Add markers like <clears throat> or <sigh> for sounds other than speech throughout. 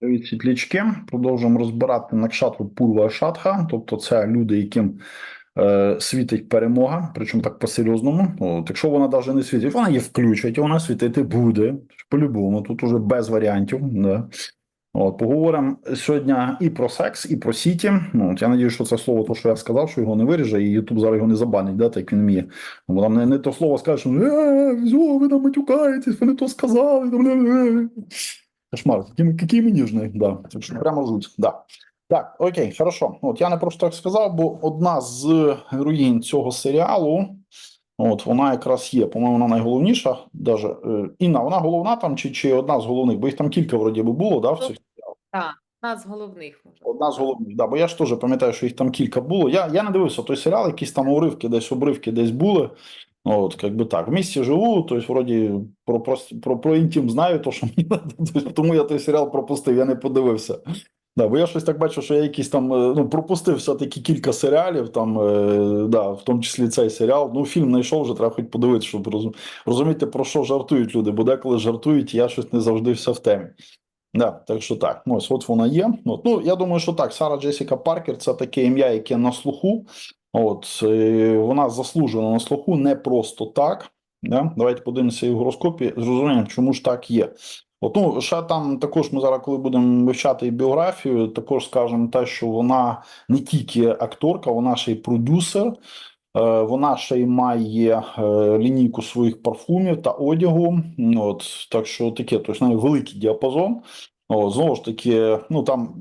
Привіт, світлячки. Продовжуємо розбирати Накшатру Пурва Шатха, тобто це люди, яким е, світить перемога, причому так по-серйозному. От, якщо вона навіть не світить, вона її включать, і вона світити буде. По-любому, тут уже без варіантів. Да. От, поговоримо сьогодні і про секс, і про сіті. Ну, от, я надію, що це слово, то, що я сказав, що його не виріже, і Ютуб зараз його не забанить, да, так як він вміє. Бо там не, не то слово скаже, що е, ви там матюкаєтесь, ви не то сказали. там, бля-бля». Кошмар, какие, какие мы нежные, да. Прямо жуть, да. Так, окей, хорошо. От я не просто так сказав, бо одна з героїнь цього серіалу, от вона якраз є, по-моєму, вона найголовніша. Даже, е, Інна, вона головна там чи, чи одна з головних? Бо їх там кілька вроді би було, да, в цих серіалах? Так, одна з головних може. Одна з головних, да, бо я ж теж пам'ятаю, що їх там кілька було. Я, я не дивився той серіал, якісь там уривки, десь обривки десь були. Ну, От, як би так, в місті живу, тобто, вроді, про, про, про, про інтим знаю, то, що мені <laughs> надо, тобто, тому я той серіал пропустив, я не подивився. Да, бо я щось так бачу, що я якийсь там е, ну, пропустив все-таки кілька серіалів, там, е, да, в тому числі цей серіал. Ну, фільм знайшов, вже треба хоч подивитися, щоб розум, розуміти, про що жартують люди, бо деколи жартують, я щось не завжди все в темі. Да, так що так, ну, ось от вона є. От, ну, я думаю, що так, Сара Джесіка Паркер це таке ім'я, яке на слуху. От, е, вона заслужена на слуху не просто так. Да? Давайте подивимося і в гороскопі, зрозуміємо, чому ж так є. От, ну, ще там також ми зараз, коли будемо вивчати біографію, також скажемо те, що вона не тільки акторка, вона ще й продюсер. Е, Вона ще й має е, лінійку своїх парфумів та одягу. От, так що таке, тобто великий діапазон. О, знову ж таки, ну там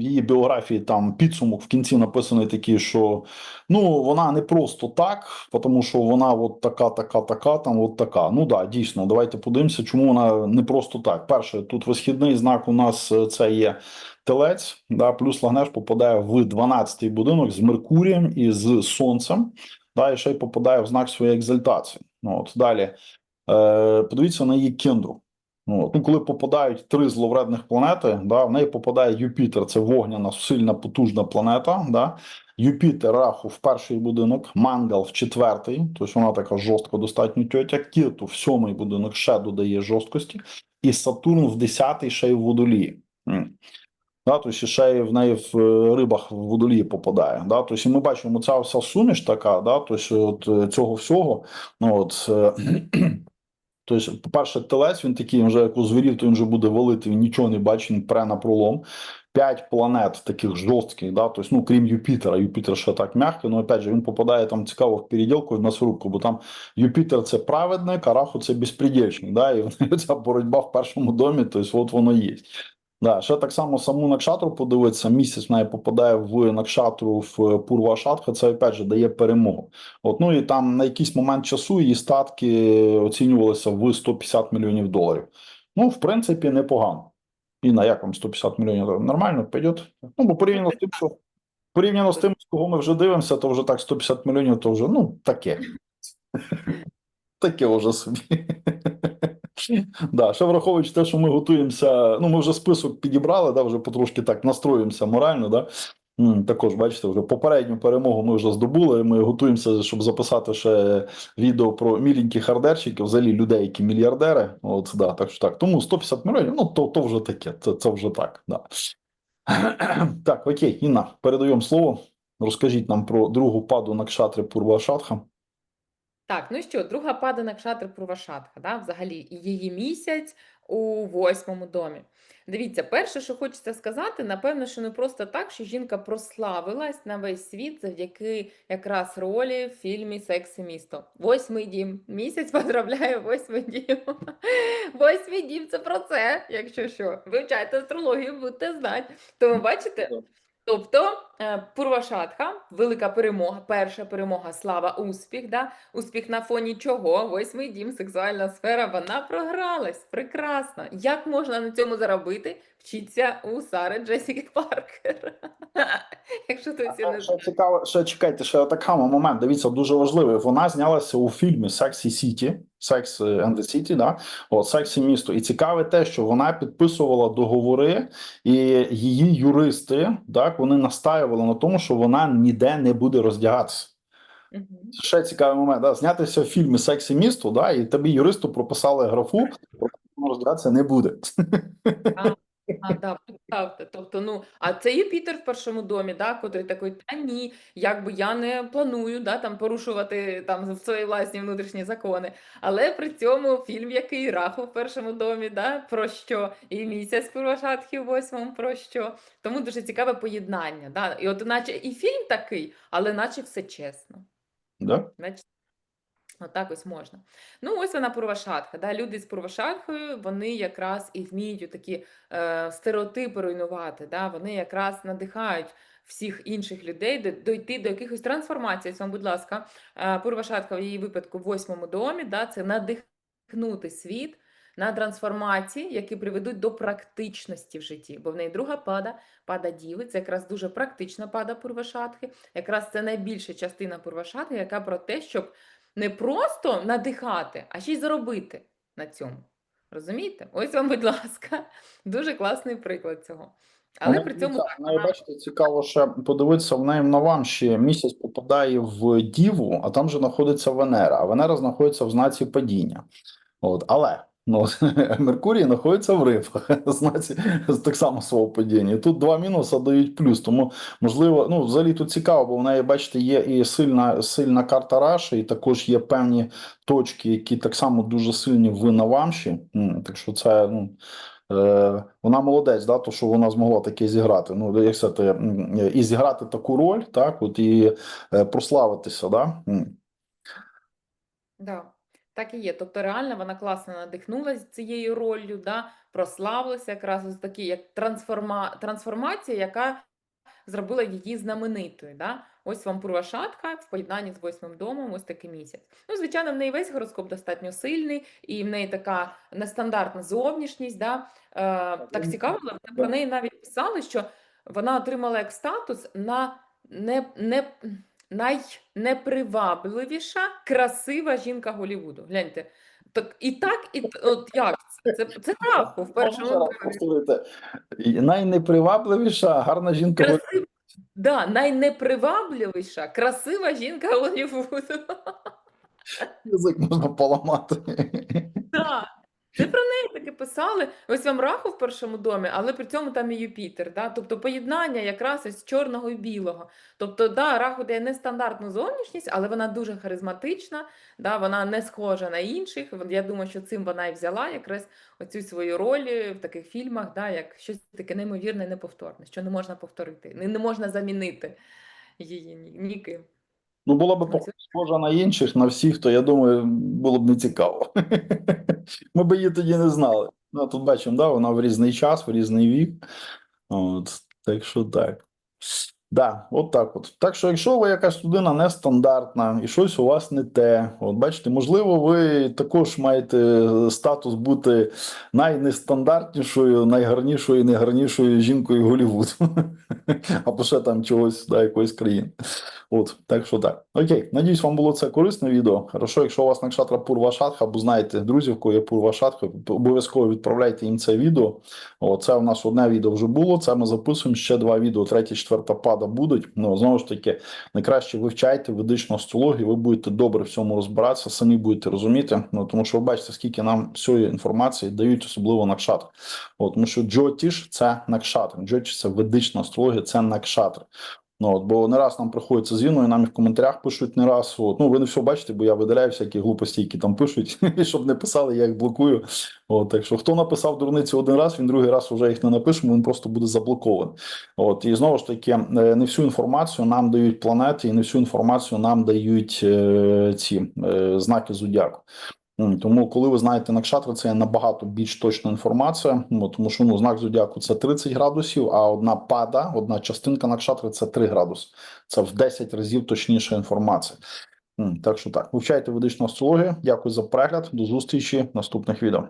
її біографії там підсумок в кінці написаний такий, що ну вона не просто так, тому що вона от така, така, така, там от така. Ну да, дійсно, давайте подивимося, чому вона не просто так. Перше, тут висхідний знак у нас е, це є телець, да, плюс Лагнеш попадає в 12-й будинок з Меркурієм і з Сонцем. Да, і ще й попадає в знак своєї екзальтації. Ну, от далі. Е, подивіться на її кендру. Ну, ну, коли попадають три зловредних планети, да, в неї попадає Юпітер, це вогняна, сильна, потужна планета. Да. Юпітер, Раху в перший будинок, Мангал в четвертий, тобто вона така жорстка достатньо тьотя, Кету в сьомий будинок ще додає жорсткості, і Сатурн в десятий ще й в водолії. Да, тобто ще й в неї в е, рибах в водолії попадає. Да? Тобто ми бачимо, ця вся суміш така, да? тобто от е, цього всього. Ну, от, е, Тобто, по-перше, телець він такий, вже як у звірів, то він вже буде валити, він нічого не бачить, він пре на пролом. П'ять планет таких жорстких, да, тобто, ну, крім Юпітера, Юпітер ще так м'який, але опять же, він попадає там цікаво в переділку в насрубку, бо там Юпітер це праведник, а Раху це безпредельщик, да, і <laughs> ця боротьба в першому домі, тобто, от воно є. Да, ще так само саму Накшатру подивитися, місяць в неї попадає в Накшатру в Пурва Шатха, це опять же дає перемогу. От, ну і там на якийсь момент часу її статки оцінювалися в 150 мільйонів доларів. Ну, в принципі, непогано. І на як вам 150 мільйонів нормально піде? Ну, бо порівняно з тим, що порівняно з тим, з кого ми вже дивимося, то вже так 150 мільйонів, то вже ну таке. <laughs> Таке вже собі. Да, ще враховуючи те, що ми готуємося. Ну, ми вже список підібрали, да, вже потрошки так настроїмося морально. Да. Також, бачите, вже попередню перемогу ми вже здобули. Ми готуємося, щоб записати ще відео про міленьких хардерщиків, взагалі людей, які мільярдери. От, да, так що так. Тому 150 мільйонів, ну то, то вже таке, це, це вже так. Да. <clears throat> Так, окей, Інна, передаємо слово. Розкажіть нам про другу паду Накшатри Пурва Шатха. Так, ну що, друга пада Накшатри Пурвашатха, да, взагалі, її місяць у восьмому домі. Дивіться, перше, що хочеться сказати, напевно, що не просто так, що жінка прославилась на весь світ завдяки якраз ролі в фільмі Секс і місто. Восьмий дім. Місяць потрапляє в восьмий дім. <laughs> Восьмий дім це про це, якщо що. Вивчайте астрологію, будете знати. Тому бачите, Тобто е, Пурвашатха, велика перемога, перша перемога, слава, успіх. Да? Успіх на фоні чого? Восьмий дім, сексуальна сфера, вона програлась. Прекрасно. Як можна на цьому заробити? Вчіться у Сари Джесіки Паркер. <laughs> Якщо хтось її не Ще цікаво, ще чекайте, ще такий момент. Дивіться, дуже важливий. Вона знялася у фільмі Sexy City, Sex and the City, да? От Sexy місто. І цікаве те, що вона підписувала договори, і її юристи так вони настаювали на тому, що вона ніде не буде роздягатися. Це ще цікавий момент. Да? Знятися в фільмі Сексі місто, да? і тобі юристу прописали графу, про роздягатися не буде. А, да, представте. Тобто, ну, а це Юпітер в першому домі, да, котрий такий, та ні, якби я не планую да, там, порушувати там, свої власні внутрішні закони. Але при цьому фільм, який Раху в першому домі, да, про що, і місяць Пурвашатхи у восьмому про що. Тому дуже цікаве поєднання. Да? І от наче і фільм такий, але наче все чесно. Да? Значить, отак ось можна. Ну, ось вона Пурвашатха. Да? Люди з Пурвашатхою, вони якраз і вміють такі е, стереотипи руйнувати. Да? Вони якраз надихають всіх інших людей дойти до якихось трансформацій. Ось вам, будь ласка, е, Пурвашатха в її випадку в восьмому домі, да? це надихнути світ на трансформації, які приведуть до практичності в житті. Бо в неї друга пада, пада діви, це якраз дуже практична пада Пурвашатхи. Якраз це найбільша частина Пурвашатхи, яка про те, щоб не просто надихати, а ще й заробити на цьому. Розумієте? Ось вам, будь ласка, дуже класний приклад цього. Але ну, при цьому так, вона- бачите, цікаво ще подивитися, в неї вам ще місяць попадає в Діву, а там же знаходиться Венера, а Венера знаходиться в знаці падіння. От, але ну, <laughs> Меркурій знаходиться в рибах, <laughs> знаці так само свого падіння. Тут два мінуси дають плюс. Тому, можливо, ну, взагалі тут цікаво, бо в неї, бачите, є і сильна, сильна карта Раші, і також є певні точки, які так само дуже сильні в Навамші. Так що це, ну. Е, вона молодець, да, то що вона змогла таке зіграти. Ну, як м, і зіграти таку роль, так, от і е, прославитися, да. Да, так і є. Тобто, реально вона класно надихнулася цією роллю, да, прославилася якраз ось такі, як трансформа... трансформація, яка зробила її знаменитою. Да? Ось вам Пурвашатка в поєднанні з восьмим домом, ось такий місяць. Ну, звичайно, в неї весь гороскоп достатньо сильний, і в неї така нестандартна зовнішність. Да? Е, так цікаво, було, про неї навіть писали, що вона отримала як статус на не, не, найнепривабливіша красива жінка Голлівуду. Гляньте. Так, і так, і от як це? Це, це в першому Найнепривабливіша, гарна жінка. в- Красив... Да, найнепривабливіша, красива жінка Голлівуду. Язик можна поламати. Да. Це про неї таки писали. Ось вам Раху в першому домі, але при цьому там і Юпітер. Да? Тобто поєднання якраз із чорного і білого. Тобто, да, Раху дає нестандартну зовнішність, але вона дуже харизматична, да? вона не схожа на інших. Я думаю, що цим вона і взяла якраз оцю свою роль в таких фільмах, да? як щось таке неймовірне, неповторне, що не можна повторити, не, можна замінити її ні- ніким. Ну, була б схожа на інших, на всіх, то я думаю, було б не цікаво. <laughs> Ми б її тоді не знали. Ну, тут бачимо, да, вона в різний час, в різний вік. От, так що так. Да, от так от. Так що, якщо ви якась людина нестандартна і щось у вас не те, от бачите, можливо, ви також маєте статус бути найнестандартнішою, найгарнішою, найгарнішою жінкою Голлівуду. <laughs> Або ще там чогось да, якоїсь країни. От, так що так. Окей, надіюсь, вам було це корисне відео. Хорошо, якщо у вас накшатра Пурвашатха, або знаєте друзів, кого є то обов'язково відправляйте їм це відео. О, це у нас одне відео вже було. Це ми записуємо ще два відео. Третя, четверта пада будуть. Ну знову ж таки, найкраще вивчайте ведичну астрологію. Ви будете добре в цьому розбиратися, самі будете розуміти. Ну тому що ви бачите, скільки нам всієї інформації дають, особливо накшатр. От, тому що Джотіш це накшатр. Джотіш це ведична астрологія, це накшатр. Ну, от, бо не раз нам приходиться з Іною, нам і в коментарях пишуть не раз. От, ну, ви не все бачите, бо я видаляю всякі глупості, які там пишуть, <laughs> щоб не писали, я їх блокую. От, так що хто написав дурниці один раз, він другий раз вже їх не напише, він просто буде заблокований. От, і знову ж таки, е, не всю інформацію нам дають планети, і не всю інформацію нам дають е, ці е, знаки зодіаку. Тому, коли ви знаєте накшатри, це набагато більш точна інформація. Ну, тому що ну, знак зодіаку це 30 градусів, а одна пада, одна частинка накшатри це 3 градуси. Це в 10 разів точніша інформація. Так що так, вивчайте ведичну астрологію. Дякую за перегляд. До зустрічі в наступних відео.